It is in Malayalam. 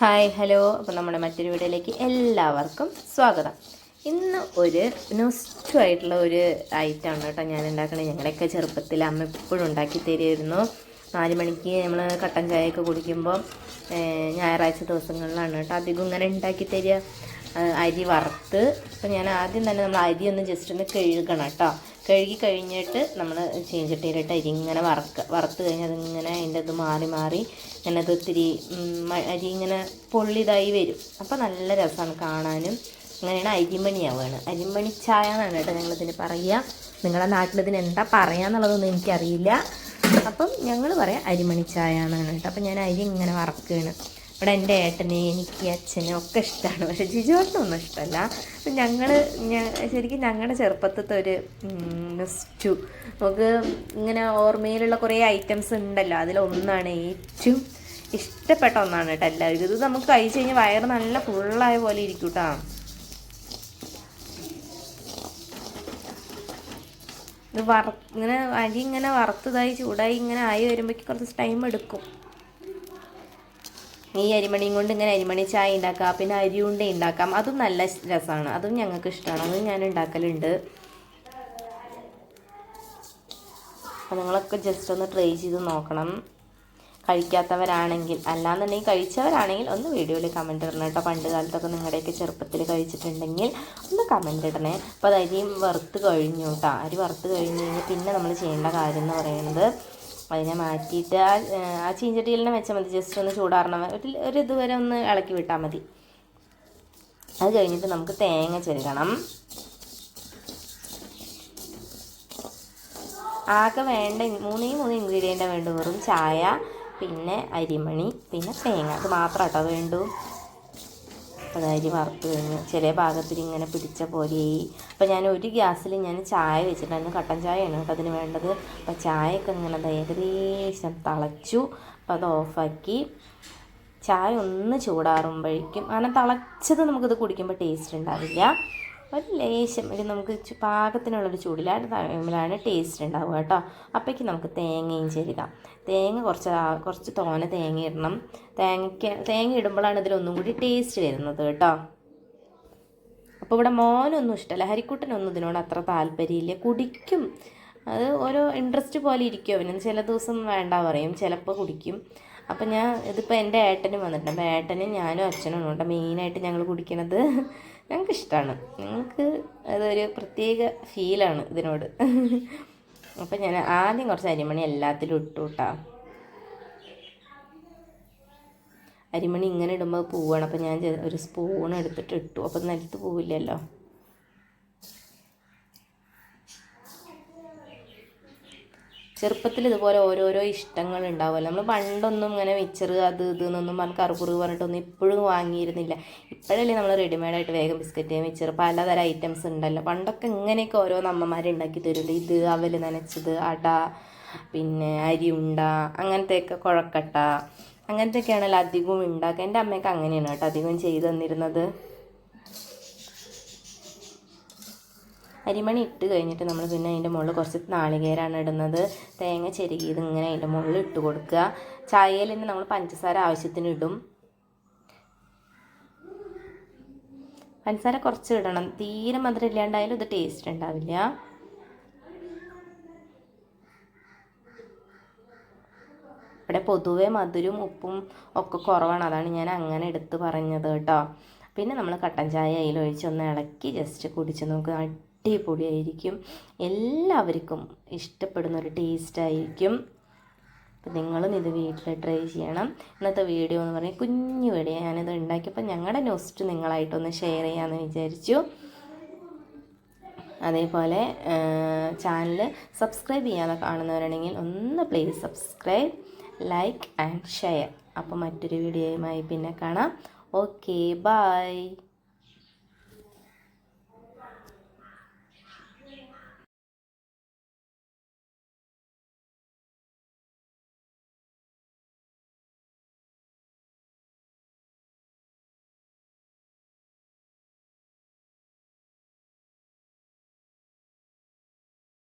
Hi hello. അപ്പോൾ നമ്മുടെ മറ്റൊരു വീഡിയോയിലേക്ക് എല്ലാവർക്കും സ്വാഗതം. ഇന്ന് ഒരു നൊസ്റ്റു ആയിട്ടുള്ള ഒരു ഐറ്റം ആണ് കേട്ടോ ഞാൻ ഉണ്ടാക്കണത്. ഞങ്ങളുടെയൊക്കെ ചെറുപ്പത്തിൽ അമ്മ എപ്പോഴും ഉണ്ടാക്കി തരുമായിരുന്നു. നാല് മണിക്ക് നമ്മൾ കട്ടൻ ചായയൊക്കെ കുടിക്കുമ്പോൾ ഞായറാഴ്ച ദിവസങ്ങളിലാണ് കേട്ടോ അധികം ഇങ്ങനെ ഉണ്ടാക്കി തരിക. അരി വറുത്ത്. അപ്പോൾ ഞാൻ ആദ്യം തന്നെ നമ്മൾ അരി ഒന്ന് ജസ്റ്റ് ഒന്ന് കഴുകണം കേട്ടോ കഴുകി കഴിഞ്ഞിട്ട് നമ്മൾ ചീഞ്ചട്ടിയിലിട്ട് അരി ഇങ്ങനെ വറക്കുക വറുത്ത് കഴിഞ്ഞാൽ അതിങ്ങനെ അതിന്റെ ഇത് മാറി മാറി ഇങ്ങനെ അത് ഒത്തിരി അരി ഇങ്ങനെ പൊള്ളിതായി വരും. അപ്പോൾ നല്ല രസമാണ് കാണാനും. അങ്ങനെയാണ് അരിമണിയാവുകയാണ് അരിമണി ചായ എന്നാണ് കേട്ടോ ഞങ്ങളിതിന് പറയുക നിങ്ങളുടെ നാട്ടിൽ ഇതിന് എന്താ പറയുക എന്നുള്ളതൊന്നും എനിക്കറിയില്ല. അപ്പം ഞങ്ങൾ പറയാം അരിമണി ചായ എന്നാണ് കേട്ടോ. അപ്പം ഞാൻ അരി ഇങ്ങനെ വറക്കുകയാണ് ഇവിടെ എന്റെ ഏട്ടനെ എനിക്ക് അച്ഛനെ ഒക്കെ ഇഷ്ടമാണ് പക്ഷെ ജിജുവേട്ടനൊന്നും ഇഷ്ടമല്ല. ഞങ്ങൾ ശരിക്കും ഞങ്ങളുടെ ചെറുപ്പത്തിലത്തെ ഒരു സ്റ്റു നമുക്ക് ഇങ്ങനെ ഓർമ്മയിലുള്ള കുറേ ഐറ്റംസ് ഉണ്ടല്ലോ. അതിലൊന്നാണ് ഏറ്റവും ഇഷ്ടപ്പെട്ട ഒന്നാണ് കേട്ടോ എല്ലാവർക്കും ഇത് നമുക്ക് കഴിച്ച് കഴിഞ്ഞാൽ വയറ് നല്ല ഫുള്ളായ പോലെ ഇരിക്കും കേട്ടോ. ഇത് വറ ഇങ്ങനെ അരി ഇങ്ങനെ വറുത്തതായി ചൂടായി ഇങ്ങനെ ആയി വരുമ്പോഴേക്ക് കുറച്ച് ടൈം എടുക്കും. ഈ അരിമണിയും കൊണ്ട് ഇങ്ങനെ അരിമണി ചായ ഉണ്ടാക്കാം പിന്നെ അരി ഉണ്ട ഉണ്ടാക്കാം. അതും നല്ല രസമാണ് അതും ഞങ്ങൾക്ക് ഇഷ്ടമാണ് അതും ഞാൻ ഉണ്ടാക്കലുണ്ട്. അപ്പോൾ നിങ്ങളൊക്കെ ജസ്റ്റ് ഒന്ന് ട്രൈ ചെയ്ത് നോക്കണം. കഴിക്കാത്തവരാണെങ്കിൽ അല്ലാന്നുണ്ടെങ്കിൽ കഴിച്ചവരാണെങ്കിൽ ഒന്ന് വീഡിയോയിൽ കമന്റ് ഇടണം കേട്ടോ. പണ്ട് കാലത്തൊക്കെ നിങ്ങളുടെയൊക്കെ ചെറുപ്പത്തിൽ കഴിച്ചിട്ടുണ്ടെങ്കിൽ ഒന്ന് കമന്റ് ഇടണേ. അപ്പോൾ അത് അരിയും വറുത്ത് കഴിഞ്ഞു കേട്ടോ. അരി വറുത്ത് കഴിഞ്ഞ് കഴിഞ്ഞാൽ പിന്നെ നമ്മൾ ചെയ്യേണ്ട കാര്യം എന്ന് പറയുന്നത് അതിനെ മാറ്റിയിട്ട് ആ ആ ചീഞ്ചട്ടിയിലെ വെച്ചാൽ മതി. ജസ്റ്റ് ഒന്ന് ചൂടാറണം. ഒരു ഇതുവരെ ഒന്ന് ഇളക്കി വിട്ടാൽ മതി. അത് കഴിഞ്ഞിട്ട് നമുക്ക് തേങ്ങ ചെരുകണം. ആകെ വേണ്ട മൂന്നേ മൂന്ന് ഇൻഗ്രീഡിയന്റ് വേണ്ടു. വെറും ചായ പിന്നെ അരിമണി പിന്നെ തേങ്ങ. അത് മാത്രം കേട്ടോ വേണ്ടു. അരി വറുത്ത് കഴിഞ്ഞ് ചെറിയ ഭാഗത്തിൽ ഇങ്ങനെ പിടിച്ച പോലെയായി അപ്പോൾ ഞാൻ ഒരു ഗ്യാസിൽ ഞാൻ ചായ വെച്ചിട്ടുണ്ടായിരുന്നു. കട്ടൻ ചായയാണ് കേട്ടോ അതിന് വേണ്ടത്. അപ്പോൾ ചായയൊക്കെ ഇങ്ങനെ ഏകദേശം തിളച്ചു. അപ്പോൾ അത് ഓഫാക്കി. ചായ ഒന്ന് ചൂടാറുമ്പോഴേക്കും അങ്ങനെ തിളച്ചത് നമുക്കിത് കുടിക്കുമ്പോൾ ടേസ്റ്റ് ഉണ്ടാവില്ല. ഒരു ലേശം ഒരു നമുക്ക് പാകത്തിനുള്ളൊരു ചൂടിലാണ് തമ്മിലാണ് ടേസ്റ്റ് ഉണ്ടാവുക കേട്ടോ. അപ്പോഴേക്ക് നമുക്ക് തേങ്ങയും ചേരുക. തേങ്ങ കുറച്ച് കുറച്ച് തോനെ തേങ്ങ ഇടണം. തേങ്ങയ്ക്ക് തേങ്ങ ഇടുമ്പോഴാണ് ഇതിലൊന്നും കൂടി ടേസ്റ്റ് വരുന്നത് കേട്ടോ. അപ്പോൾ ഇവിടെ മോനൊന്നും ഇഷ്ടമല്ല ഹരിക്കുട്ടനൊന്നും ഇതിനോട് അത്ര താല്പര്യമില്ല. കുടിക്കും. അത് ഓരോ ഇൻട്രസ്റ്റ് പോലെ ഇരിക്കും അവന്. ചില ദിവസം വേണ്ട പറയും. ചിലപ്പോൾ കുടിക്കും. അപ്പം ഞാൻ ഇതിപ്പോൾ എന്റെ ഏട്ടനും വന്നിട്ടുണ്ട്. അപ്പോൾ ഏട്ടനും ഞാനും അച്ഛനും ഉണ്ട്. മെയിനായിട്ട് ഞങ്ങൾ കുടിക്കണത് ഞങ്ങൾക്ക് ഇഷ്ടമാണ് ഞങ്ങൾക്ക് അതൊരു പ്രത്യേക ഫീലാണ് ഇതിനോട്. അപ്പം ഞാൻ ആദ്യം കുറച്ച് അരിമണി എല്ലാത്തിലും ഇട്ടു കേട്ടോ അരിമണി ഇങ്ങനെ ഇടുമ്പോൾ പോവാണ്. അപ്പം ഞാൻ ഒരു സ്പൂൺ എടുത്തിട്ട് ഇട്ടു. അപ്പം നിലത്ത് പോവില്ലല്ലോ. ചെറുപ്പത്തിൽ ഇതുപോലെ ഓരോരോ ഇഷ്ടങ്ങൾ ഉണ്ടാവുമല്ലോ. നമ്മൾ പണ്ടൊന്നും ഇങ്ങനെ മിച്ചർ അത് ഇത് എന്നൊന്നും പറഞ്ഞ് കറുകുറു പറഞ്ഞിട്ടൊന്നും ഇപ്പോഴും വാങ്ങിയിരുന്നില്ല. ഇപ്പോഴല്ലേ നമ്മൾ റെഡിമെയ്ഡായിട്ട് വേഗം ബിസ്ക്കറ്റ് മിച്ചർ പലതരം ഐറ്റംസ് ഉണ്ടല്ലോ. പണ്ടൊക്കെ ഇങ്ങനെയൊക്കെ ഓരോ അമ്മമാർ ഉണ്ടാക്കി തരുമല്ലോ. ഇത് അവൽ നനച്ചത് അട പിന്നെ അരിയുണ്ട അങ്ങനത്തെയൊക്കെ കുഴക്കട്ട അങ്ങനത്തെയൊക്കെയാണല്ലോ അധികവും ഉണ്ടാക്കുക. എന്റെ അമ്മയൊക്കെ അങ്ങനെയാണ് കേട്ടോ അധികം ചെയ്തു തന്നിരുന്നത്. അരിമണി ഇട്ട് കഴിഞ്ഞിട്ട് നമ്മൾ പിന്നെ അതിന്റെ മുകളിൽ കുറച്ച് നാളികേരാണ് ഇടുന്നത്. തേങ്ങ ചെരുകിയത് ഇങ്ങനെ അതിന്റെ മുകളിൽ ഇട്ട് കൊടുക്കുക. ചായയിൽ നിന്ന് നമ്മൾ പഞ്ചസാര ആവശ്യത്തിന് ഇടും. പഞ്ചസാര കുറച്ച് ഇടണം. തീരെ മധുരം ഇല്ലാണ്ടായാലും ഇത് ടേസ്റ്റ് ഉണ്ടാവില്ല. ഇവിടെ പൊതുവെ മധുരവും ഉപ്പും ഒക്കെ കുറവാണ്. അതാണ് ഞാൻ അങ്ങനെ എടുത്ത് പറഞ്ഞത് കേട്ടോ. പിന്നെ നമ്മൾ കട്ടൻ ചായ അതിലൊഴിച്ച് ഒന്ന് ഇളക്കി ജസ്റ്റ് കുടിച്ച് നോക്കുക അടിപൊളിയായിരിക്കും. എല്ലാവർക്കും ഇഷ്ടപ്പെടുന്ന ഒരു ടേസ്റ്റ് ആയിരിക്കും അപ്പം നിങ്ങളും ഇത് വീട്ടിൽ ട്രൈ ചെയ്യണം. ഇന്നത്തെ വീഡിയോ എന്ന് പറഞ്ഞാൽ കുഞ്ഞു വീഡിയോ. ഞാനിത് ഉണ്ടാക്കിയപ്പോൾ ഞങ്ങളുടെ നോസ്റ്റ് നിങ്ങളായിട്ടൊന്ന് ഷെയർ ചെയ്യാമെന്ന് വിചാരിച്ചു. അതേപോലെ ചാനൽ സബ്സ്ക്രൈബ് ചെയ്യാതെ കാണുന്നവരാണെങ്കിൽ ഒന്ന് please subscribe like and share. അപ്പോൾ മറ്റൊരു വീഡിയോയുമായി പിന്നെ കാണാം. Okay bye.